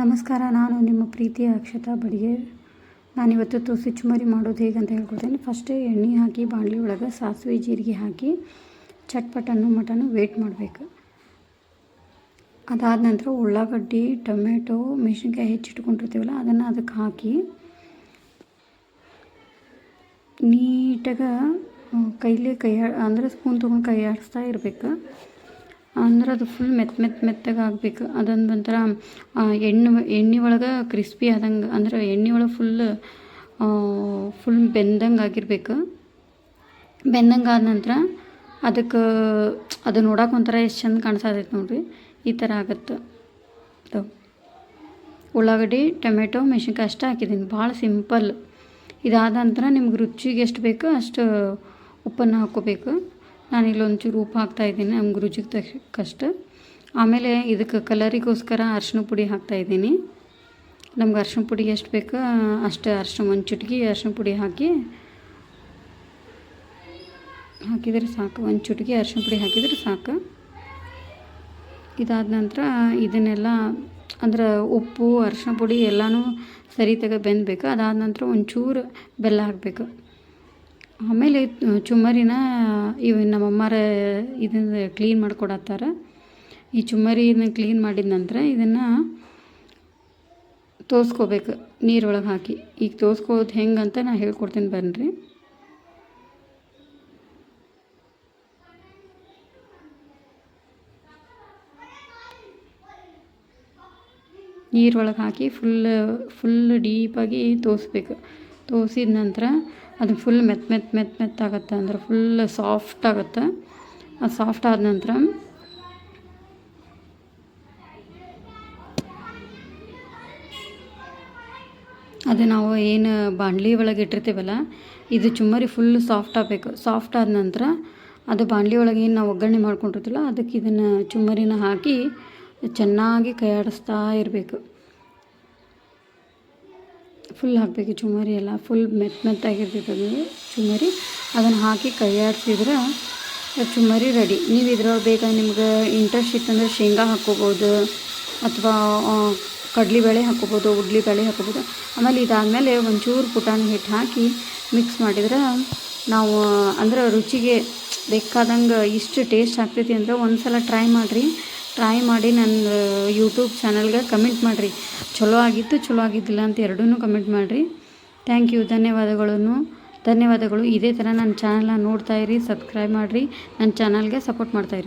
ನಮಸ್ಕಾರ, ನಾನು ನಿಮ್ಮ ಪ್ರೀತಿಯ ಅಕ್ಷತಾ ಬಡಿಗೆ. ನಾನಿವತ್ತು ತುಸು ಚುಮರಿ ಮಾಡೋದು ಹೇಗಂತ ಹೇಳ್ಕೊಡ್ತೇನೆ. ಫಸ್ಟೇ ಎಣ್ಣೆ ಹಾಕಿ, ಬಾಣಲಿ ಒಳಗೆ ಸಾಸಿವೆ, ಜೀರಿಗೆ ಹಾಕಿ, ಚಟ್ಪಟನ್ನು, ಮಟನ್ನು ವೇಟ್ ಮಾಡಬೇಕು. ಅದಾದ ನಂತರ ಉಳ್ಳಾಗಡ್ಡಿ, ಟೊಮೆಟೊ, ಮೆಣಸಿನ್ಕಾಯಿ ಹೆಚ್ಚಿಟ್ಕೊಂಡಿರ್ತೀವಲ್ಲ, ಅದನ್ನು ಅದಕ್ಕೆ ಹಾಕಿ, ನೀಟಾಗಿ, ಕೈಲೇ ಕೈ, ಅಂದರೆ ಸ್ಪೂನ್ ತೊಗೊಂಡು ಕೈ ಆಡಿಸ್ತಾ ಇರಬೇಕು. ಅಂದ್ರೆ ಅದು ಫುಲ್ ಮೆತ್ತ ಮೆತ್ತ ಮೆತ್ತಗೆ ಆಗಬೇಕು. ಅದೊಂದು ಒಂಥರ ಎಣ್ಣೆ ಎಣ್ಣೆ ಒಳಗೆ ಕ್ರಿಸ್ಪಿ ಆದಂಗೆ, ಅಂದ್ರೆ ಎಣ್ಣೆ ಒಳಗೆ ಫುಲ್ ಫುಲ್ ಬೆಂದಂಗೆ ಆಗಿರ್ಬೇಕು. ಬೆಂದಂಗೆ ಆದ ನಂತರ ಅದಕ್ಕೆ, ಅದು ನೋಡೋಕೆ ಒಂಥರ ಎಷ್ಟು ಚಂದ ಕಾಣಿಸ್ತೈತೆ ನೋಡಿರಿ. ಈ ಥರ ಆಗತ್ತೆ. ಉಳ್ಳಾಗಡ್ಡಿ, ಟೊಮೆಟೊ, ಮೆಣಸಿನ್ಕಾಯಿ ಅಷ್ಟೇ ಹಾಕಿದ್ದೀನಿ ಭಾಳ ಸಿಂಪಲ್. ಇದಾದ ನಂತರ ನಿಮ್ಗೆ ರುಚಿಗೆ ಎಷ್ಟು ಬೇಕೋ ಅಷ್ಟು ಉಪ್ಪನ್ನು ಹಾಕ್ಕೋಬೇಕು ನಾನಿಲ್ಲಿ ಒಂಚೂರು ಉಪ್ಪು ಹಾಕ್ತಾಯಿದ್ದೀನಿ ನಮ್ಗೆ ರುಚಿಗೆ ತಕ್ಕಷ್ಟು. ಆಮೇಲೆ ಇದಕ್ಕೆ ಕಲರಿಗೋಸ್ಕರ ಅರ್ಶಿನ ಪುಡಿ ಹಾಕ್ತಾಯಿದ್ದೀನಿ ನಮ್ಗೆ ಅರ್ಶಿನ ಪುಡಿ ಎಷ್ಟು ಬೇಕೋ ಅಷ್ಟು ಅರ್ಶಿನ ಒಂದು ಚುಟ್ಕಿ ಅರ್ಶಿನ ಪುಡಿ ಹಾಕಿ. ಹಾಕಿದರೆ ಸಾಕು. ಒಂದು ಚುಟ್ಕಿ ಅರ್ಶಿನ ಪುಡಿ ಹಾಕಿದರೆ ಸಾಕು. ಇದಾದ ನಂತರ ಇದನ್ನೆಲ್ಲ ಅಂದ್ರೆ ಉಪ್ಪು ಅರ್ಶಿನ ಪುಡಿ ಎಲ್ಲನೂ ಸರಿ ತೆಗೆ ಬೆಂದಬೇಕು. ಅದಾದ ನಂತರ ಒಂಚೂರು ಬೆಲ್ಲ ಹಾಕಬೇಕು. ಆಮೇಲೆ ಚುಮ್ಮರಿನ ಇವು ನಮ್ಮಮ್ಮರ ಇದನ್ನು ಕ್ಲೀನ್ ಮಾಡ್ಕೊಡತ್ತಾರ. ಈ ಚುಮ್ಮರಿನ ಕ್ಲೀನ್ ಮಾಡಿದ ನಂತರ ಇದನ್ನು ತೋಸ್ಕೋಬೇಕು, ನೀರೊಳಗೆ ಹಾಕಿ. ಈಗ ತೋಸ್ಕೋದು ಹೆಂಗಂತ ನಾನು ಹೇಳ್ಕೊಡ್ತೀನಿ ಬನ್ನಿರಿ ನೀರೊಳಗೆ ಹಾಕಿ ಫುಲ್ ಫುಲ್ ಡೀಪಾಗಿ ತೋರಿಸ್ಬೇಕು ತೋಸಿದ ನಂತರ ಅದು ಫುಲ್ ಮೆತ್ ಮೆತ್ ಮೆತ್ತ ಆಗುತ್ತೆ. ಅಂದ್ರೆ ಫುಲ್ ಸಾಫ್ಟ್ ಆಗುತ್ತೆ. ಅದು ಸಾಫ್ಟ್ ಆದ ನಂತರ ಅದು ನಾವು ಏನು ಬಾಂಡ್ಲಿ ಒಳಗೆ ಇಟ್ಟಿರ್ತೀವಲ್ಲ, ಇದು ಚುಮ್ಮರಿ ಫುಲ್ ಸಾಫ್ಟ್ ಆಗಬೇಕು. ಸಾಫ್ಟ್ ಆದ ನಂತರ ಅದು ಬಾಂಡ್ಲಿ ಒಳಗೆ ಏನು ನಾವು ಒಗ್ಗರಣೆ ಮಾಡ್ಕೊಂಡಿರ್ತೀವಲ್ಲ, ಅದಕ್ಕೆ ಇದನ್ನು ಚುಮ್ಮರಿನ ಹಾಕಿ ಚೆನ್ನಾಗಿ ಕೈಯಾಡಿಸ್ತಾ ಇರಬೇಕು. ಫುಲ್ ಹಾಕಬೇಕು ಚುಮರಿ ಎಲ್ಲ ಫುಲ್ ಮೆತ್ತ ಮೆತ್ತಾಗಿರ್ತೈತೆ ಚುಮರಿ. ಅದನ್ನು ಹಾಕಿ ಕೈಯಾಡಿಸಿದ್ರೆ ಚುಮರಿ ರೆಡಿ ನೀವು ಇದ್ರೊಳಗೆ ಬೇಕಾದ್ರೆ ನಿಮ್ಗೆ ಇಂಟ್ರೆಸ್ಟ್ ಇತ್ತಂದ್ರೆ ಶೇಂಗಾ ಹಾಕ್ಕೋಬೋದು ಅಥವಾ ಕಡಲೆಬೇಳೆ ಹಾಕ್ಕೋಬೋದು ಉಡ್ಲಿಬೇಳೆ ಹಾಕ್ಕೋಬೋದು. ಆಮೇಲೆ ಇದಾದಮೇಲೆ ಒಂಚೂರು ಪುಟಾಣಿ ಹಿಟ್ಟು ಹಾಕಿ ಮಿಕ್ಸ್ ಮಾಡಿದ್ರೆ ನಾವು, ಅಂದ್ರೆ ರುಚಿಗೆ ಬೇಕಾದಂಗೆ ಇಷ್ಟು ಟೇಸ್ಟ್ ಆಗ್ತೈತಿ ಅಂದ್ರೆ ಒಂದು ಸಲ ಟ್ರೈ ಮಾಡಿರಿ. ಟ್ರೈ ಮಾಡಿ ನನ್ನ ಯೂಟ್ಯೂಬ್ ಚಾನಲ್ಗೆ ಕಮೆಂಟ್ ಮಾಡಿರಿ. ಚಲೋ ಆಗಿತ್ತು, ಚಲೋ ಆಗಿದ್ದಿಲ್ಲ ಅಂತ ಎರಡೂ ಕಮೆಂಟ್ ಮಾಡಿರಿ. ಥ್ಯಾಂಕ್ ಯು ಧನ್ಯವಾದಗಳನ್ನು ಧನ್ಯವಾದಗಳು. ಇದೇ ಥರ ನನ್ನ ಚಾನಲ್ನ ನೋಡ್ತಾಯಿರಿ ಸಬ್ಸ್ಕ್ರೈಬ್ ಮಾಡಿರಿ. ನನ್ನ ಚಾನಲ್ಗೆ ಸಪೋರ್ಟ್ ಮಾಡ್ತಾಯಿರಿ